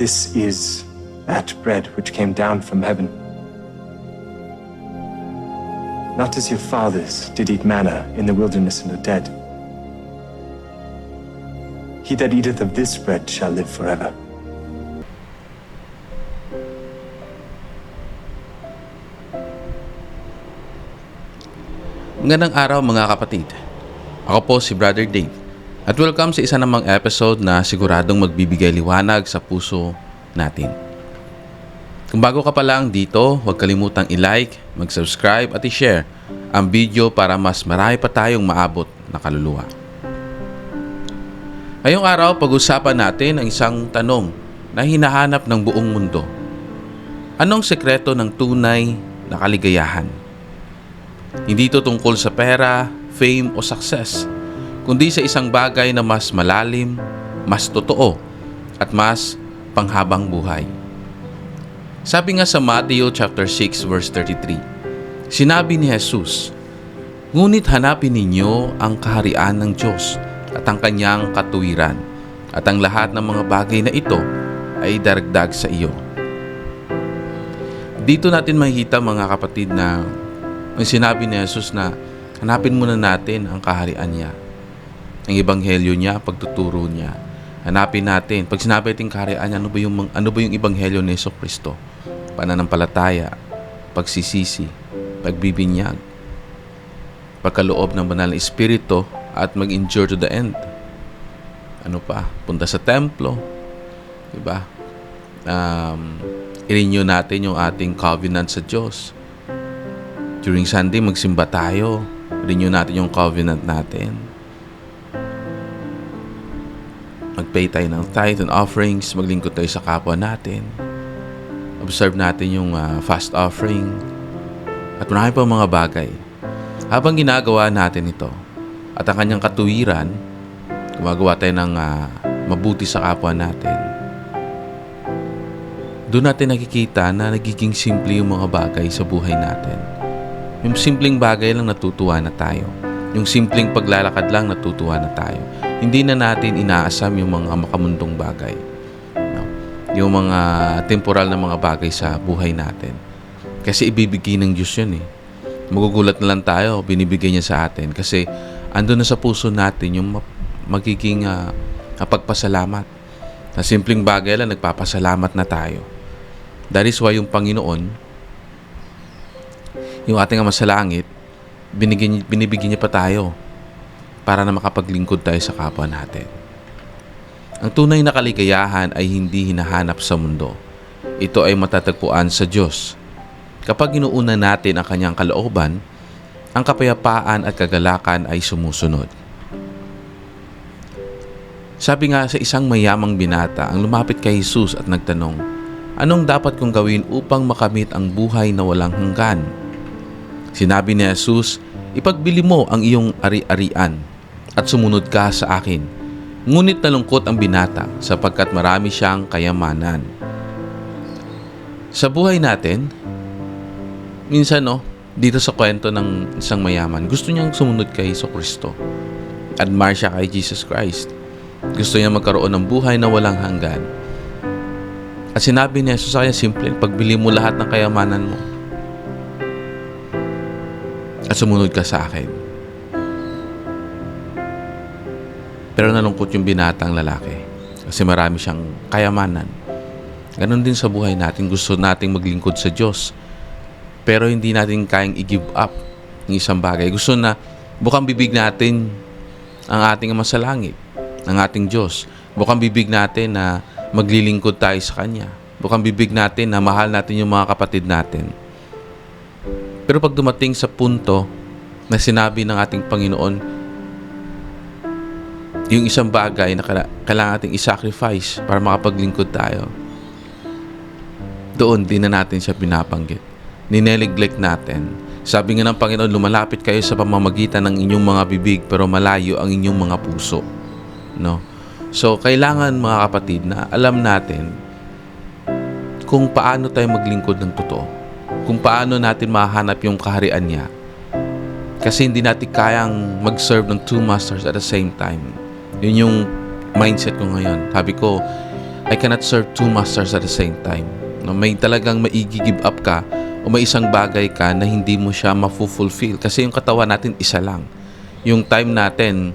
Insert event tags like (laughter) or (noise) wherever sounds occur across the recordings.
This is that bread which came down from heaven. Not as your fathers did eat manna in the wilderness and are dead. He that eateth of this bread shall live forever. Magandang araw mga kapatid. Ako po si Brother Dave at welcome sa isa namang episode na siguradong magbibigay liwanag sa puso natin. Kung bago ka pa lang dito, huwag kalimutang i-like, mag-subscribe at i-share ang video para mas marami pa tayong maabot na kaluluwa. Ngayong araw, pag-usapan natin ang isang tanong na hinahanap ng buong mundo. Anong sekreto ng tunay na kaligayahan? Hindi ito tungkol sa pera, fame o success, kundi sa isang bagay na mas malalim, mas totoo, at mas panghabang buhay. Sabi nga sa Matthew chapter 6 verse 33, sinabi ni Jesus, Ngunit hanapin ninyo ang kaharian ng Diyos at ang kanyang katuwiran, at ang lahat ng mga bagay na ito ay daragdag sa iyo. Dito natin makikita mga kapatid na ang sinabi ni Jesus na hanapin muna natin ang kaharian niya. Ang ebanghelyo niya, pagtuturo niya. Hanapin natin. Pag sinabi natin kaharian niya, ano ba yung, ano ba yung ebanghelyo ni Yeso Kristo? Pananampalataya, pagsisisi, pagbibinyag, pagkaloob ng banal na espiritu at mag-endure to the end. Ano pa? Punta sa templo. Diba? Um, i-renew natin yung ating covenant sa Diyos During Sunday, magsimba tayo. Renew natin yung covenant natin. Mag-pay tayo ng tithe and offerings. Maglingkod tayo sa kapwa natin. Observe natin yung uh, fast offering. At marami pa mga bagay. Habang ginagawa natin ito, at ang kanyang katuwiran, gumagawa tayo ng uh, mabuti sa kapwa natin, doon natin nakikita na nagiging simple yung mga bagay sa buhay natin. Yung simpleng bagay lang natutuwa na tayo. Yung simpleng paglalakad lang natutuwa na tayo. Hindi na natin inaasam yung mga makamundong bagay. No? Yung mga temporal na mga bagay sa buhay natin. Kasi ibibigay ng Diyos yun eh. Magugulat na lang tayo, binibigay niya sa atin. Kasi ando na sa puso natin yung magiging uh, pagpasalamat. Na simpleng bagay lang, nagpapasalamat na tayo. That is why yung Panginoon, yung ating Ama sa Langit, binigyan, binibigyan niya pa tayo para na makapaglingkod tayo sa kapwa natin. Ang tunay na kaligayahan ay hindi hinahanap sa mundo. Ito ay matatagpuan sa Diyos. Kapag inuuna natin ang kanyang kalooban, ang kapayapaan at kagalakan ay sumusunod. Sabi nga sa isang mayamang binata ang lumapit kay Jesus at nagtanong, Anong dapat kong gawin upang makamit ang buhay na walang hanggan? Sinabi ni Jesus, Ipagbili mo ang iyong ari-arian at sumunod ka sa akin. Ngunit nalungkot ang binata sapagkat marami siyang kayamanan. Sa buhay natin, minsan no, dito sa kwento ng isang mayaman, gusto niyang sumunod kay Iso Kristo. Admire siya kay Jesus Christ. Gusto niya magkaroon ng buhay na walang hanggan. At sinabi ni Jesus sa kanya, simple, pagbili mo lahat ng kayamanan mo at sumunod ka sa akin. Pero nalungkot yung binatang lalaki kasi marami siyang kayamanan. Ganon din sa buhay natin. Gusto nating maglingkod sa Diyos. Pero hindi natin kayang i-give up ng isang bagay. Gusto na bukang bibig natin ang ating Ama sa Langit, ang ating Diyos. Bukang bibig natin na maglilingkod tayo sa Kanya. Bukang bibig natin na mahal natin yung mga kapatid natin. Pero pag dumating sa punto na sinabi ng ating Panginoon, yung isang bagay na kailangan nating i-sacrifice para makapaglingkod tayo, doon din na natin siya pinapanggit. Nineneglect natin. Sabi nga ng Panginoon, lumalapit kayo sa pamamagitan ng inyong mga bibig pero malayo ang inyong mga puso. No? So, kailangan mga kapatid na alam natin kung paano tayo maglingkod ng totoo. Kung paano natin mahanap yung kaharian niya. Kasi hindi natin kayang mag-serve ng two masters at the same time. Yun yung mindset ko ngayon. Sabi ko, I cannot serve two masters at the same time. No, may talagang maigi-give up ka o may isang bagay ka na hindi mo siya mafu-fulfill kasi yung katawan natin isa lang. Yung time natin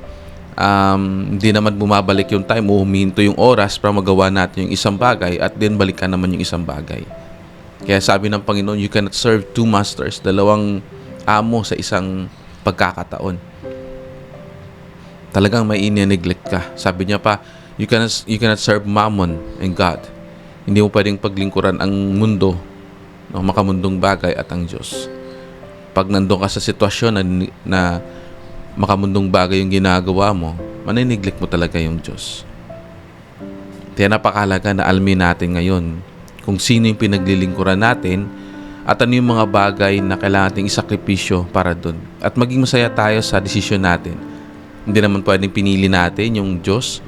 um, hindi naman bumabalik yung time o huminto yung oras para magawa natin yung isang bagay at din balikan naman yung isang bagay. Kaya sabi ng Panginoon, you cannot serve two masters, dalawang amo sa isang pagkakataon. Talagang may neglect ka. Sabi niya pa, you cannot, you cannot serve mammon and God. Hindi mo pwedeng paglingkuran ang mundo, no, makamundong bagay at ang Diyos. Pag nandun ka sa sitwasyon na, na makamundong bagay yung ginagawa mo, maniniglect mo talaga yung Diyos. Kaya napakalaga na almin natin ngayon kung sino yung pinaglilingkuran natin at ano yung mga bagay na kailangan nating isakripisyo para doon. At maging masaya tayo sa desisyon natin. Hindi naman pwedeng pinili natin yung Diyos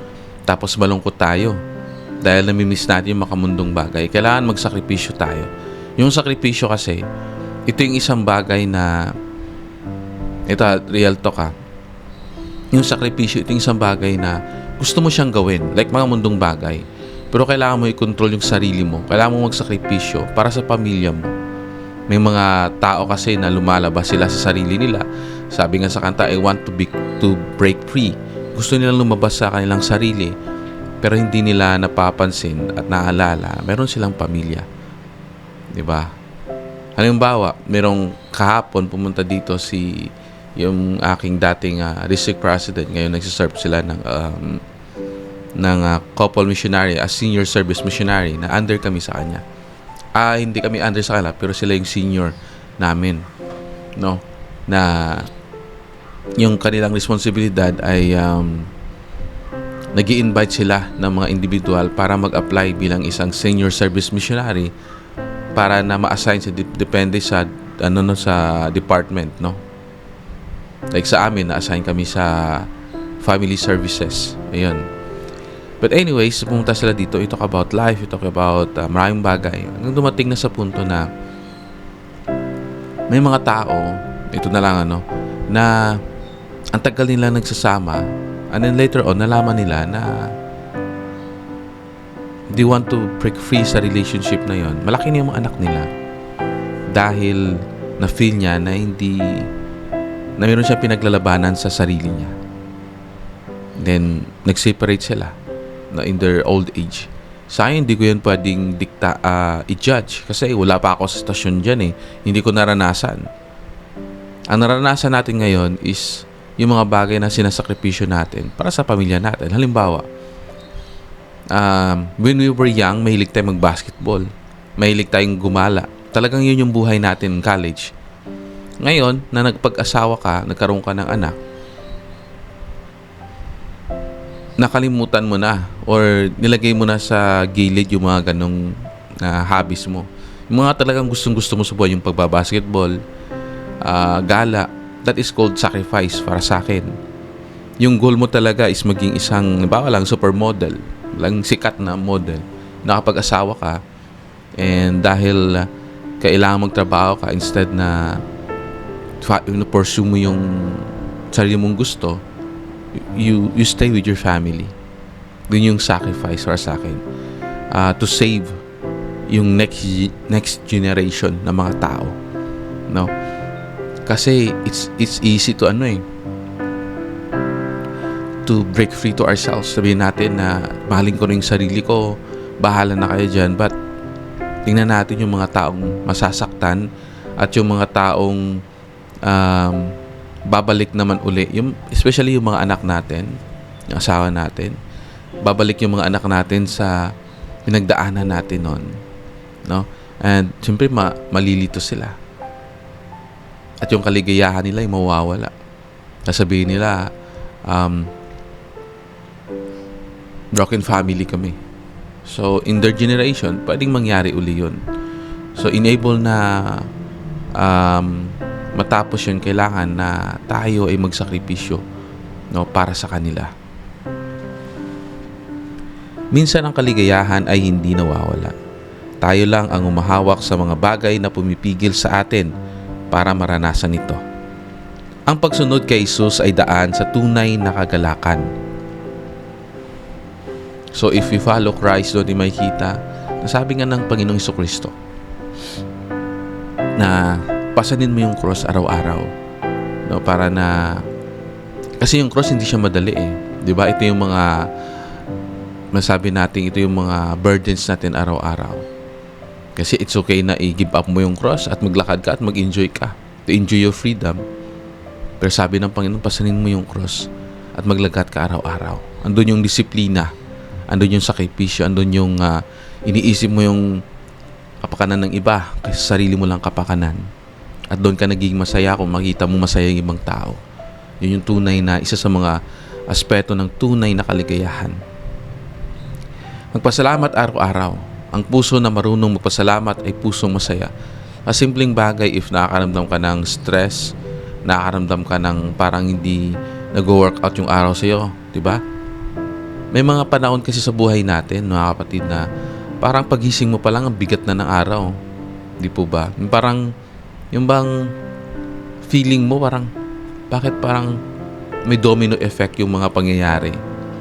tapos malungkot tayo dahil namimiss natin yung makamundong bagay. Kailangan magsakripisyo tayo. Yung sakripisyo kasi, ito yung isang bagay na ito, real talk ha. Yung sakripisyo, ito yung isang bagay na gusto mo siyang gawin. Like mga mundong bagay. Pero kailangan mo i-control yung sarili mo. Kailangan mo magsakripisyo para sa pamilya mo. May mga tao kasi na lumalabas sila sa sarili nila. Sabi nga sa kanta, I want to be to break free. Gusto nilang lumabas sa kanilang sarili. Pero hindi nila napapansin at naalala, meron silang pamilya. 'Di ba? Halimbawa, merong kahapon pumunta dito si yung aking dating uh, district president ngayon nagsiserve sila ng um, ng uh, couple missionary as senior service missionary na under kami sa kanya. Ah, hindi kami under sa kanila pero sila yung senior namin. No? Na yung kanilang responsibilidad ay um, nag invite sila ng mga individual para mag-apply bilang isang senior service missionary para na ma-assign sa depende sa ano no sa department no like sa amin na-assign kami sa family services ayun but anyways pumunta sila dito. Ito about life ito about uh, maraming bagay. Hanggang dumating na sa punto na may mga tao ito na lang ano na ang tagal nila nagsasama and then later on nalaman nila na they want to break free sa relationship na yon malaki na yung mga anak nila. Dahil na feel niya na hindi na meron siya pinaglalabanan sa sarili niya. Then nag-separate sila na in their old age sa akin, hindi ko yan pwedeng dikta, uh, i-judge kasi wala pa ako sa stasyon dyan eh. Hindi ko naranasan. Ang naranasan natin ngayon is yung mga bagay na sinasakripisyo natin para sa pamilya natin. Halimbawa, um, when we were young, mahilig tayong mag-basketball. Mahilig tayong gumala. Talagang yun yung buhay natin in college. Ngayon, na nagpag-asawa ka, nagkaroon ka ng anak, nakalimutan mo na or nilagay mo na sa gilid yung mga ganong na hobbies mo. Yung mga talagang gustong gusto mo sa buhay, yung pagbabasketball, uh, gala, that is called sacrifice para sa akin. Yung goal mo talaga is maging isang, bawa lang, supermodel, lang sikat na model. Nakapag-asawa ka, and dahil uh, kailangan magtrabaho ka instead na pursue mo yung sarili mong gusto, you you stay with your family. Yun yung sacrifice para sa akin. Uh, to save yung next next generation ng mga tao. No? Kasi it's it's easy to ano eh to break free to ourselves. Sabihin natin na mahalin ko na yung sarili ko, bahala na kayo dyan. But tingnan natin yung mga taong masasaktan at yung mga taong um, babalik naman uli, yung, especially yung mga anak natin, yung asawa natin, babalik yung mga anak natin sa pinagdaanan natin noon. No? And siyempre ma, malilito sila. At yung kaligayahan nila ay mawawala. Sasabihin nila, um, broken family kami. So, in their generation, pwedeng mangyari uli yun. So, enable na um, matapos yun, kailangan na tayo ay magsakripisyo no, para sa kanila. Minsan ang kaligayahan ay hindi nawawala. Tayo lang ang umahawak sa mga bagay na pumipigil sa atin para maranasan ito. Ang pagsunod kay Jesus ay daan sa tunay na kagalakan. So if we follow Christ, doon din makikita, nasabi nga ng Panginoong Kristo, na pasanin mo yung cross araw-araw. No, para na kasi yung cross hindi siya madali eh. 'Di ba? Ito yung mga masabi natin ito yung mga burdens natin araw-araw. Kasi it's okay na i-give up mo yung cross at maglakad ka at mag-enjoy ka. To enjoy your freedom. Pero sabi ng Panginoon, pasanin mo yung cross at maglakad ka araw-araw. Andun yung disiplina. Andun yung sakripisyo. Andun yung ah, iniisip mo yung kapakanan ng iba kasi sarili mo lang kapakanan. At doon ka nagiging masaya kung makita mo masaya yung ibang tao. Yun yung tunay na isa sa mga aspeto ng tunay na kaligayahan. Magpasalamat araw-araw. Ang puso na marunong magpasalamat ay pusong masaya. Sa simpleng bagay if nakakaramdam ka ng stress, nakakaramdam ka ng parang hindi nag-workout yung araw sa'yo, di ba? May mga panahon kasi sa buhay natin, mga kapatid, na parang pagising mo pa lang ang bigat na ng araw. Di po ba? Parang, yung bang feeling mo parang, bakit parang may domino effect yung mga pangyayari?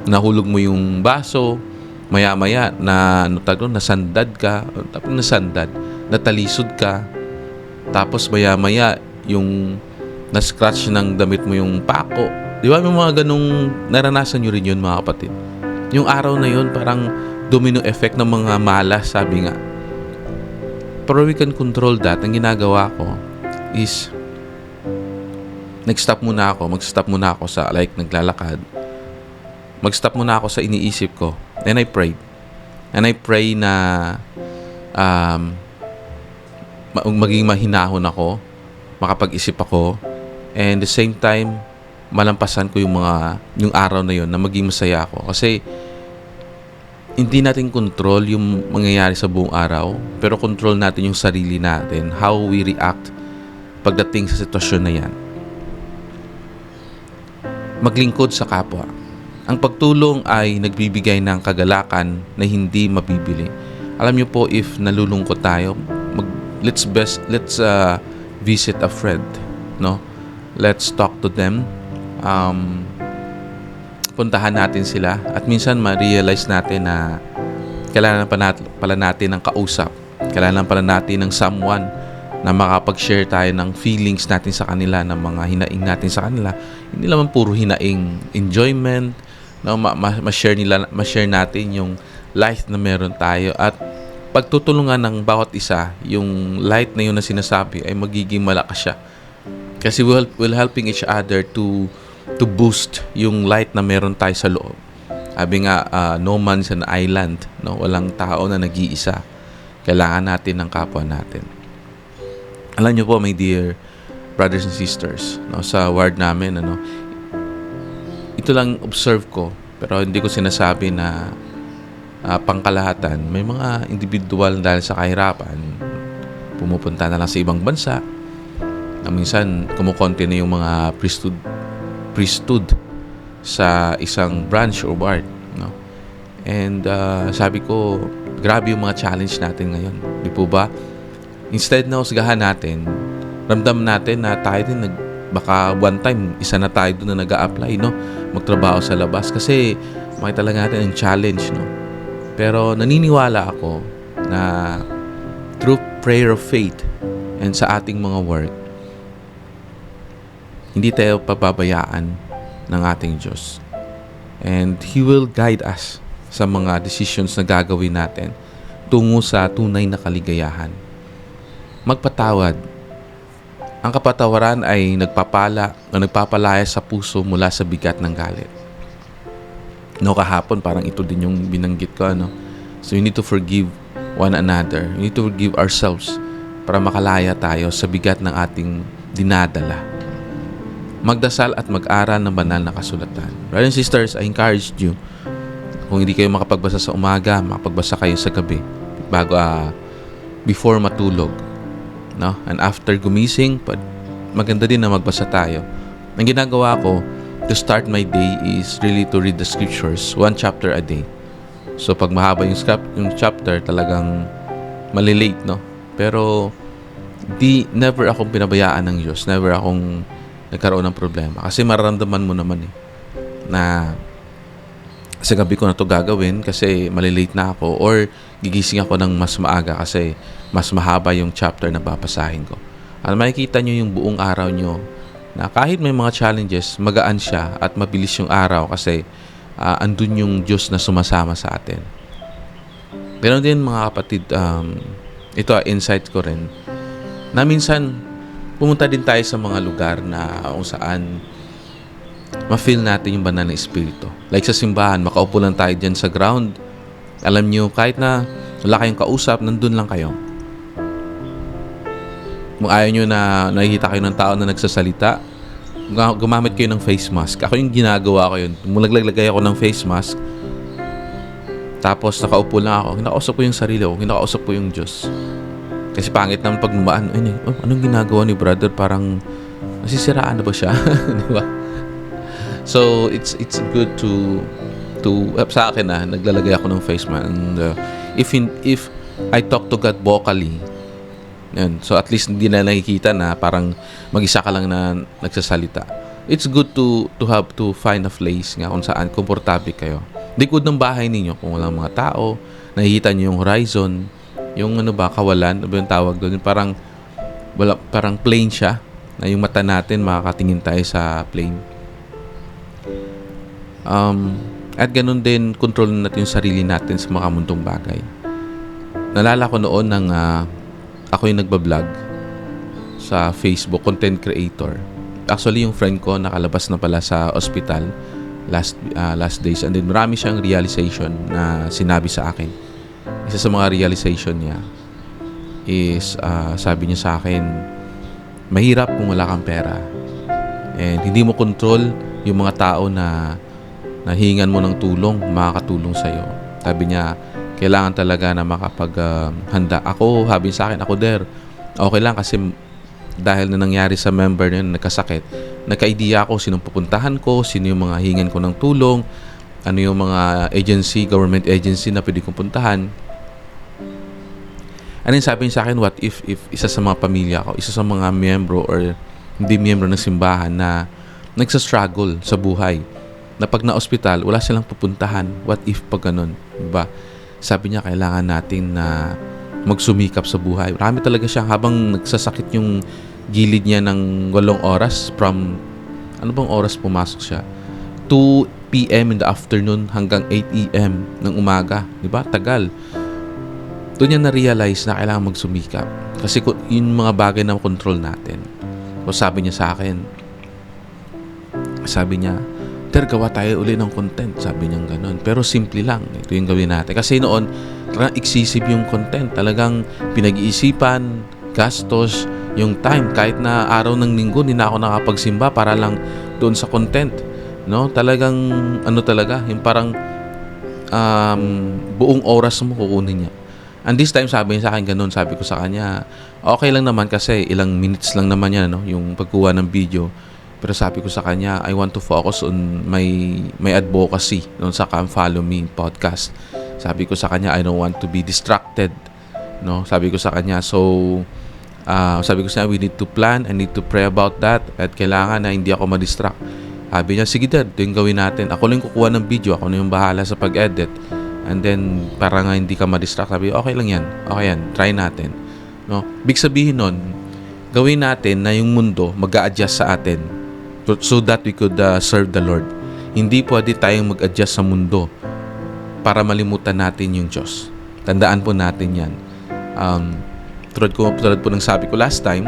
Nahulog mo yung baso, maya-maya na ano tawag nasandad ka, tapos nasandad, natalisod ka, tapos maya-maya yung na-scratch ng damit mo yung pako. Di ba may mga ganong naranasan nyo rin yun mga kapatid? Yung araw na yun parang domino effect ng mga malas, sabi nga. Pero we can control that. Ang ginagawa ko is nag-stop muna ako, mag-stop muna ako sa like naglalakad. Mag-stop muna ako sa iniisip ko. And I prayed. And I pray na um, ma- maging mahinahon ako, makapag-isip ako, and the same time, malampasan ko yung mga, yung araw na yun na maging masaya ako. Kasi, hindi natin control yung mangyayari sa buong araw, pero control natin yung sarili natin, how we react pagdating sa sitwasyon na yan. Maglingkod sa kapwa. Ang pagtulong ay nagbibigay ng kagalakan na hindi mabibili. Alam niyo po if nalulungkot tayo, mag, let's best let's uh, visit a friend, no? Let's talk to them. Um, puntahan natin sila at minsan ma-realize natin na kailangan pa natin, pala natin ng kausap. Kailangan pala natin ng someone na makapag-share tayo ng feelings natin sa kanila, ng mga hinaing natin sa kanila. Hindi naman puro hinaing enjoyment, no, ma- ma- ma-share nila, ma-share natin yung life na meron tayo at pagtutulungan ng bawat isa, yung light na yun na sinasabi ay magiging malakas siya. Kasi we'll, we'll helping each other to to boost yung light na meron tayo sa loob. Sabi nga, ah, no man's an island. No? Walang tao na nag-iisa. Kailangan natin ng kapwa natin. Alam niyo po, my dear brothers and sisters, no, sa ward namin, ano, ito lang observe ko, pero hindi ko sinasabi na ah, pangkalahatan. May mga individual dahil sa kahirapan, pumupunta na lang sa ibang bansa, na minsan kumukonti na yung mga priesthood priesthood sa isang branch or ward no? And uh, sabi ko grabe yung mga challenge natin ngayon. Di po ba? Instead na husgahan natin ramdam natin na tayo din nag baka one time isa na tayo doon na nag apply no? Magtrabaho sa labas. Kasi makita lang natin ang challenge no? Pero naniniwala ako na through prayer of faith and sa ating mga work hindi tayo pababayaan ng ating Diyos. And He will guide us sa mga decisions na gagawin natin tungo sa tunay na kaligayahan. Magpatawad. Ang kapatawaran ay nagpapala o nagpapalaya sa puso mula sa bigat ng galit. No, kahapon parang ito din yung binanggit ko, ano? So, we need to forgive one another. We need to forgive ourselves para makalaya tayo sa bigat ng ating dinadala magdasal at mag-aral ng banal na kasulatan. Brothers and sisters, I encourage you, kung hindi kayo makapagbasa sa umaga, makapagbasa kayo sa gabi, bago, ah, before matulog. No? And after gumising, maganda din na magbasa tayo. Ang ginagawa ko, to start my day is really to read the scriptures, one chapter a day. So, pag mahaba yung, scap- yung chapter, talagang malilate, no? Pero, di, never akong pinabayaan ng Diyos. Never akong nagkaroon ng problema. Kasi mararamdaman mo naman eh, na sa gabi ko na to gagawin kasi malilate na ako or gigising ako ng mas maaga kasi mas mahaba yung chapter na babasahin ko. At makikita nyo yung buong araw nyo na kahit may mga challenges, magaan siya at mabilis yung araw kasi ah, andun yung Diyos na sumasama sa atin. Ganon din mga kapatid, um, ito ah, insight ko rin, na minsan pumunta din tayo sa mga lugar na kung saan ma-feel natin yung banal na espiritu. Like sa simbahan, makaupo lang tayo dyan sa ground. Alam nyo, kahit na wala kayong kausap, nandun lang kayo. Kung ayaw nyo na nakikita kayo ng tao na nagsasalita, gum- gumamit kayo ng face mask. Ako yung ginagawa ko yun. Mulaglaglagay ako ng face mask. Tapos nakaupo lang ako. Kinakausap ko yung sarili ko. Kinakausap ko yung Diyos. Kasi pangit naman pag numaan. Ay, oh, anong ginagawa ni brother? Parang nasisiraan na ba siya? (laughs) Di ba? So it's it's good to to uh, sa akin na naglalagay ako ng face mask and uh, if in, if I talk to God vocally yun, so at least hindi na nakikita na parang mag-isa ka lang na nagsasalita. It's good to to have to find a place nga kung saan komportable kayo. Likod ng bahay ninyo kung walang mga tao, nakikita niyo yung horizon, yung ano ba, kawalan, ano ba yung tawag doon, parang wala parang plain siya na yung mata natin makakatingin tayo sa plane. Um, at ganun din, control natin yung sarili natin sa mga mundong bagay. Nalala ko noon nang ah, ako yung nagbablog sa Facebook, content creator. Actually, yung friend ko nakalabas na pala sa ospital last ah, last days and then marami siyang realization na sinabi sa akin. Isa sa mga realization niya is ah, sabi niya sa akin, mahirap kung wala kang pera. And hindi mo control yung mga tao na nahingan mo ng tulong, makakatulong sa'yo. Sabi niya, kailangan talaga na makapaghanda. ako, sabi sa akin, ako der, okay lang kasi dahil na nangyari sa member na nagkasakit, nagka-idea ako sinong pupuntahan ko, sino yung mga hingan ko ng tulong, ano yung mga agency, government agency na pwede kong puntahan. Ano yung sabi niya sa akin, what if, if isa sa mga pamilya ko, isa sa mga miyembro or hindi miyembro ng simbahan na nagsa-struggle sa buhay, na pag na-ospital, wala silang pupuntahan. What if pag ganun? Diba? Sabi niya, kailangan natin na magsumikap sa buhay. Marami talaga siya habang nagsasakit yung gilid niya ng walong oras from, ano bang oras pumasok siya? 2 p.m. in the afternoon hanggang 8 a.m. ng umaga. Diba? Tagal. Doon niya na-realize na kailangan magsumikap. Kasi kung- yun mga bagay na control natin. O sabi niya sa akin, sabi niya, Ter, gawa tayo uli ng content. Sabi niya ganun. Pero simple lang. Ito yung gawin natin. Kasi noon, talagang excessive yung content. Talagang pinag-iisipan, gastos, yung time. Kahit na araw ng linggo, hindi na ako nakapagsimba para lang doon sa content. No? Talagang, ano talaga, yung parang um, buong oras mo kukunin niya. And this time, sabi niya sa akin ganun. Sabi ko sa kanya, okay lang naman kasi ilang minutes lang naman yan, no? yung pagkuha ng video. Pero sabi ko sa kanya, I want to focus on my my advocacy noon sa Come Follow Me podcast. Sabi ko sa kanya, I don't want to be distracted. No, sabi ko sa kanya, so ah, sabi ko sa kanya, we need to plan, I need to pray about that at kailangan na hindi ako ma-distract. Sabi niya, sige dad, ito yung gawin natin. Ako lang kukuha ng video, ako na yung bahala sa pag-edit. And then, para nga hindi ka ma-distract, sabi, okay lang yan, okay yan, try natin. No? Big sabihin nun, gawin natin na yung mundo mag adjust sa atin so that we could uh, serve the Lord. Hindi pwede tayong mag-adjust sa mundo para malimutan natin yung Diyos. Tandaan po natin yan. Um, tulad, ko, tulad po ng sabi ko last time,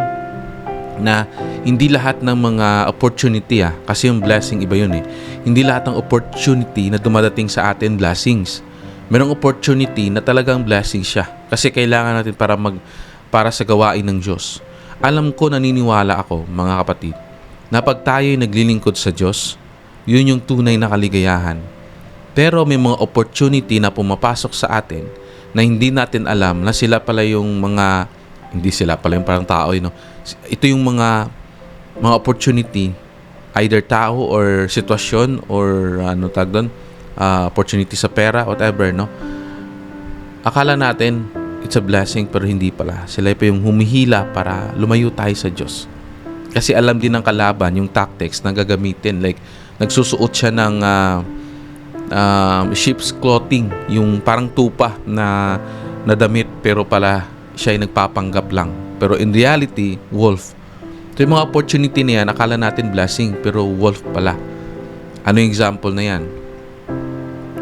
na hindi lahat ng mga opportunity ah, kasi yung blessing iba yun eh. Hindi lahat ng opportunity na dumadating sa atin blessings. Merong opportunity na talagang blessing siya kasi kailangan natin para mag para sa gawain ng Diyos. Alam ko naniniwala ako, mga kapatid, na pag tayo'y naglilingkod sa Diyos, yun yung tunay na kaligayahan. Pero may mga opportunity na pumapasok sa atin na hindi natin alam na sila pala yung mga hindi sila pala yung parang tao, you know. Ito yung mga mga opportunity either tao or sitwasyon or ano tag doon, ah, opportunity sa pera, whatever, no? Akala natin it's a blessing pero hindi pala. Sila pa yung humihila para lumayo tayo sa Diyos. Kasi alam din ng kalaban yung tactics na gagamitin. Like, nagsusuot siya ng, ah, um, sheep's clothing, yung parang tupa na na damit pero pala siya ay nagpapanggap lang. Pero in reality, wolf. So yung mga opportunity na yan, akala natin blessing pero wolf pala. Ano yung example na yan?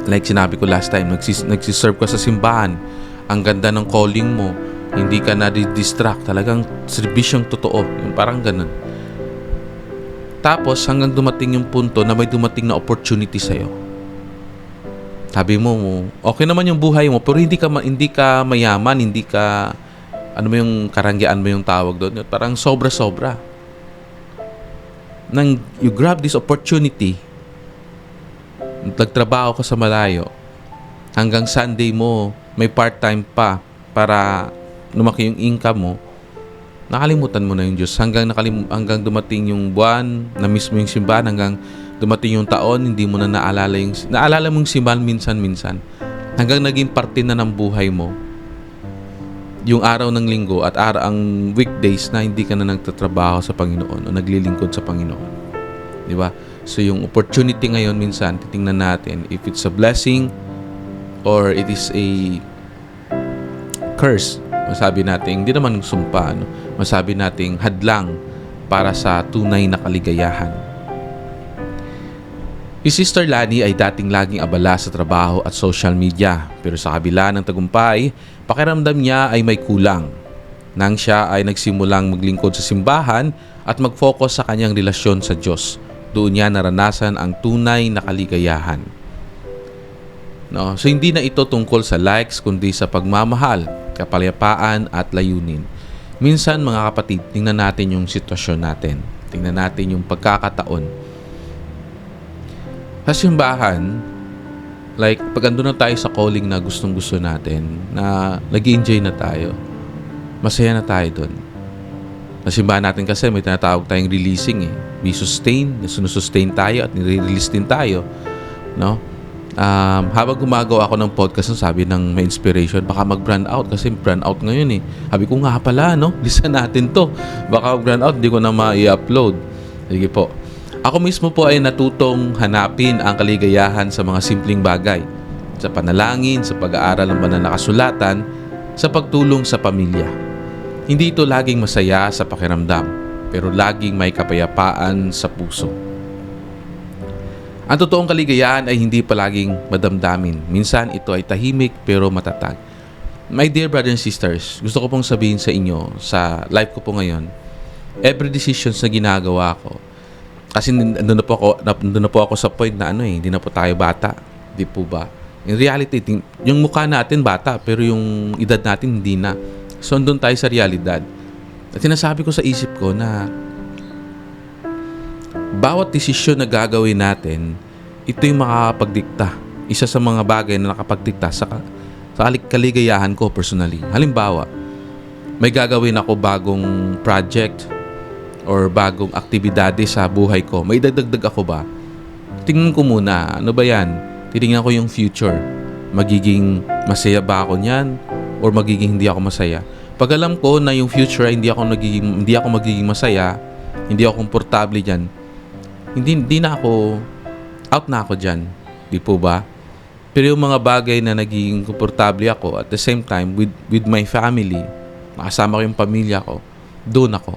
Like sinabi ko last time, nagsis, nagsiserve ka sa simbahan. Ang ganda ng calling mo. Hindi ka na distract. Talagang serbisyong totoo. Yung parang ganun. Tapos hanggang dumating yung punto na may dumating na opportunity sa'yo. Sabi mo, okay naman yung buhay mo, pero hindi ka hindi ka mayaman, hindi ka ano mo yung karangyan mo yung tawag doon. Parang sobra-sobra. Nang you grab this opportunity, nagtrabaho ka sa malayo, hanggang Sunday mo, may part-time pa para lumaki yung income mo, nakalimutan mo na yung Diyos. Hanggang, nakalim- hanggang dumating yung buwan, na mismo yung simbahan, hanggang dumating yung taon, hindi mo na naalala yung, naalala mo yung simbahan minsan-minsan. Hanggang naging parte na ng buhay mo, yung araw ng linggo at araw ang weekdays na hindi ka na nagtatrabaho sa Panginoon o naglilingkod sa Panginoon. Di ba? So yung opportunity ngayon minsan titingnan natin if it's a blessing or it is a curse. Masabi natin, hindi naman sumpa, ano? masabi nating hadlang para sa tunay na kaligayahan. Si Sister Lani ay dating laging abala sa trabaho at social media pero sa kabila ng tagumpay, pakiramdam niya ay may kulang. Nang siya ay nagsimulang maglingkod sa simbahan at mag-focus sa kanyang relasyon sa Diyos, doon niya naranasan ang tunay na kaligayahan. No? So hindi na ito tungkol sa likes kundi sa pagmamahal, kapayapaan at layunin. Minsan mga kapatid, tingnan natin yung sitwasyon natin. Tingnan natin yung pagkakataon sa simbahan, like, pag andun na tayo sa calling na gustong gusto natin, na nag enjoy na tayo, masaya na tayo dun. Sa simbahan natin kasi may tinatawag tayong releasing eh. Be sustain, sinusustain tayo at nire-release din tayo. No? Um, habang gumagawa ako ng podcast, sabi ng may inspiration, baka mag-brand out kasi brand out ngayon eh. Sabi ko nga pala, no? (laughs) Listen natin to. Baka mag-brand out, di ko na ma-i-upload. Sige po. Ako mismo po ay natutong hanapin ang kaligayahan sa mga simpleng bagay. Sa panalangin, sa pag-aaral ng banal na sa pagtulong sa pamilya. Hindi ito laging masaya sa pakiramdam, pero laging may kapayapaan sa puso. Ang totoong kaligayahan ay hindi palaging madamdamin. Minsan ito ay tahimik pero matatag. My dear brothers and sisters, gusto ko pong sabihin sa inyo sa life ko po ngayon, every decisions na ginagawa ko, kasi nandun na po ako, nandun na po ako sa point na ano eh, hindi na po tayo bata. Di po ba? In reality, yung mukha natin bata, pero yung edad natin hindi na. So, andun tayo sa realidad. At sinasabi ko sa isip ko na bawat desisyon na gagawin natin, ito yung makakapagdikta. Isa sa mga bagay na nakapagdikta sa, sa kali- kaligayahan ko personally. Halimbawa, may gagawin ako bagong project or bagong aktibidades sa buhay ko. May dagdag ako ba? Tingnan ko muna, ano ba yan? Titingnan ko yung future. Magiging masaya ba ako niyan? Or magiging hindi ako masaya? Pag alam ko na yung future ay hindi ako nagiging hindi ako magiging masaya, hindi ako komportable diyan. Hindi hindi na ako out na ako diyan. Di po ba? Pero yung mga bagay na naging komportable ako at the same time with with my family, nakasama ko yung pamilya ko, doon ako.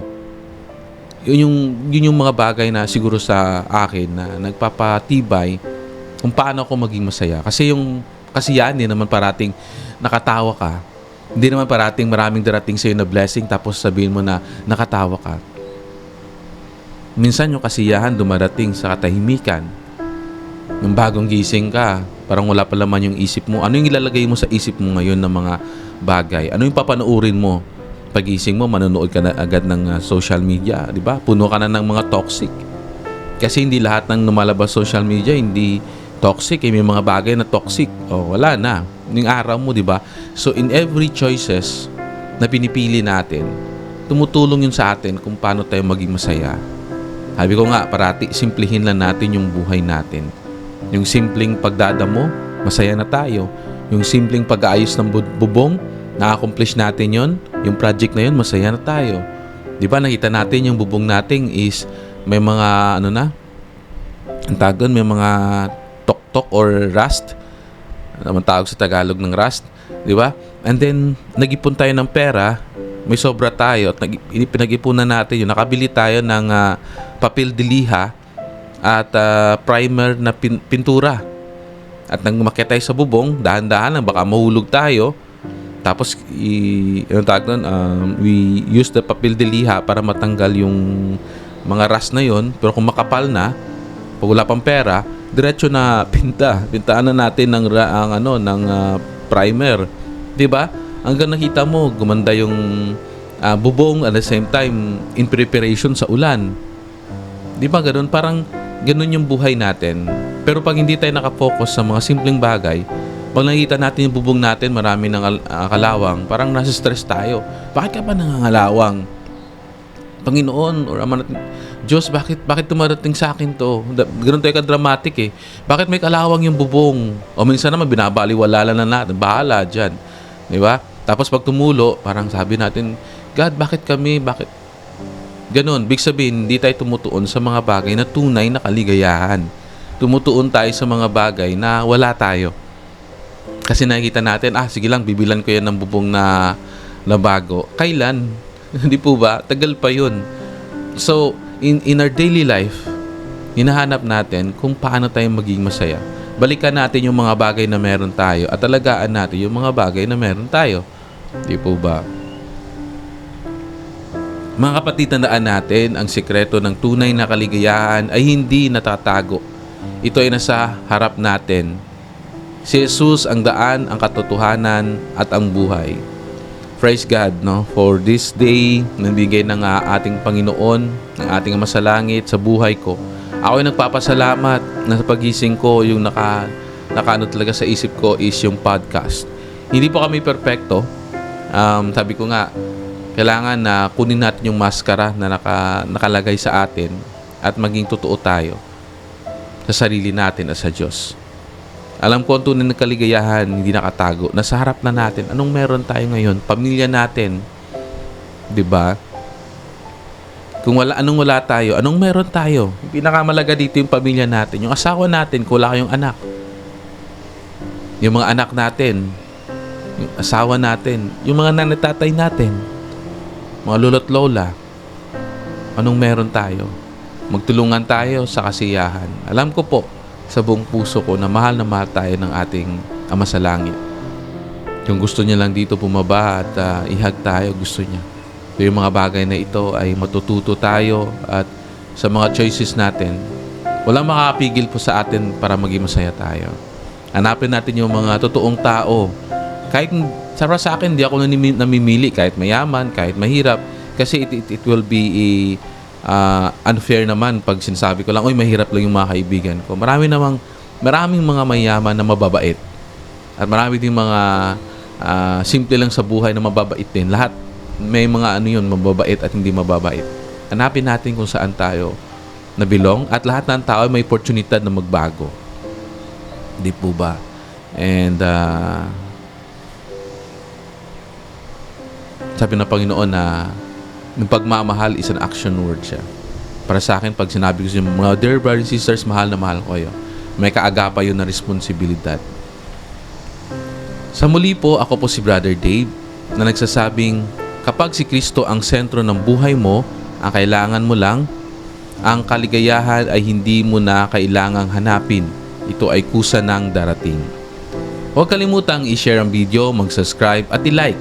Yun yung yun yung mga bagay na siguro sa akin na nagpapatibay kung paano ako maging masaya. Kasi yung kasi yan, hindi naman parating nakatawa ka. Hindi naman parating maraming darating sa'yo na blessing tapos sabihin mo na nakatawa ka. Minsan yung kasiyahan dumarating sa katahimikan. Yung bagong gising ka, parang wala pa laman yung isip mo. Ano yung ilalagay mo sa isip mo ngayon ng mga bagay? Ano yung papanoorin mo? Pagising mo, manonood ka na agad ng uh, social media, di ba? Puno ka na ng mga toxic. Kasi hindi lahat ng lumalabas social media, hindi toxic. Eh, may mga bagay na toxic. O, wala na. Yung araw mo, di ba? So, in every choices na pinipili natin, tumutulong yun sa atin kung paano tayo maging masaya. Sabi ko nga, parati, simplihin lang natin yung buhay natin. Yung simpleng pagdadamo, masaya na tayo. Yung simpleng pag-aayos ng bu- bubong, na-accomplish natin yon yung project na yun, masaya na tayo. Di ba, nakita natin yung bubong natin is may mga, ano na, ang doon, may mga tok tuktok or rust. Naman tawag sa Tagalog ng rust, di ba? And then, nag-ipon tayo ng pera, may sobra tayo at nag- pinag-ipunan natin yun. Nakabili tayo ng ah, papel de liha at ah, primer na pin- pintura. At nang umakyat tayo sa bubong, dahan-dahan lang, baka mahulog tayo. Tapos, i, ano tawag doon, um, we use the papel de liha para matanggal yung mga rust na yon Pero kung makapal na, pag wala pang pera, diretso na pinta. Pintaan na natin ng, ang, ano, ng ah, primer. 'Di ba? Hanggang nakita mo, gumanda yung ah, bubong at the same time, in preparation sa ulan. Di ba ganun? Parang ganun yung buhay natin. Pero pag hindi tayo nakafocus sa mga simpleng bagay, pag nakikita natin yung bubong natin, marami ng ah, kalawang, parang nasa stress tayo. Bakit ka ba nangangalawang? Panginoon or Ama natin, Diyos, bakit, bakit tumarating sa akin to? Ganun tayo ka-dramatic eh. Bakit may kalawang yung bubong? O minsan naman, binabaliwala lang na natin. Bahala dyan. Di ba? Tapos pag tumulo, parang sabi natin, God, bakit kami? Bakit? Ganon. Big sabihin, hindi tayo tumutuon sa mga bagay na tunay na kaligayahan. Tumutuon tayo sa mga bagay na wala tayo. Kasi nakikita natin, ah, sige lang, bibilan ko yan ng bubong na, na bago. Kailan? (laughs) Hindi po ba? Tagal pa yun. So, in, in our daily life, hinahanap natin kung paano tayo maging masaya. Balikan natin yung mga bagay na meron tayo at alagaan natin yung mga bagay na meron tayo. Di po ba? Mga kapatid, tandaan natin, ang sikreto ng tunay na kaligayahan ay hindi natatago. Ito ay nasa harap natin. Si Jesus ang daan, ang katotohanan at ang buhay. Praise God no for this day na bigay ng ah, ating Panginoon, ng ating Ama sa buhay ko. Ako ay nagpapasalamat na sa pagising ko yung naka nakaano talaga sa isip ko is yung podcast. Hindi po kami perpekto. Um, sabi ko nga, kailangan na kunin natin yung maskara na naka, nakalagay sa atin at maging totoo tayo sa sarili natin at sa Diyos. Alam ko ang tunay ng kaligayahan hindi nakatago. Nasa harap na natin. Anong meron tayo ngayon? Pamilya natin. 'Di ba? Kung wala anong wala tayo, anong meron tayo? Pinakamalaga dito yung pamilya natin, yung asawa natin, kung wala kayong anak. Yung mga anak natin, yung asawa natin, yung mga nanatatay natin, mga lolo't lola. Anong meron tayo? Magtulungan tayo sa kasiyahan. Alam ko po, sa buong puso ko na mahal na mahal tayo ng ating Ama sa Langit. Yung gusto niya lang dito bumaba at ah, ihag tayo, gusto niya. So yung mga bagay na ito ay matututo tayo at sa mga choices natin, walang makakapigil po sa atin para maging masaya tayo. Hanapin natin yung mga totoong tao. Kahit para sa akin, di ako namimili kahit mayaman, kahit mahirap. Kasi it, it, it will be ah, unfair naman pag sinasabi ko lang, oy mahirap lang yung mga kaibigan ko. Marami namang, maraming mga mayaman na mababait. At marami ding mga ah, simple lang sa buhay na mababait din. Lahat, may mga ano yun, mababait at hindi mababait. Hanapin natin kung saan tayo nabilong at lahat ng tao ay may oportunidad na magbago. Di po ba? And ah, sabi ng Panginoon na yung pagmamahal is an action word siya. Para sa akin, pag sinabi ko sa mga dear brothers and sisters, mahal na mahal ko kayo. May kaagapa yun na responsibilidad. Sa muli po, ako po si Brother Dave na nagsasabing kapag si Kristo ang sentro ng buhay mo, ang kailangan mo lang, ang kaligayahan ay hindi mo na kailangang hanapin. Ito ay kusa ng darating. Huwag kalimutang i-share ang video, mag-subscribe at i-like.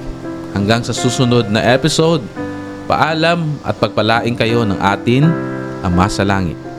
Hanggang sa susunod na episode, paalam at pagpalaing kayo ng atin, Ama sa Langit.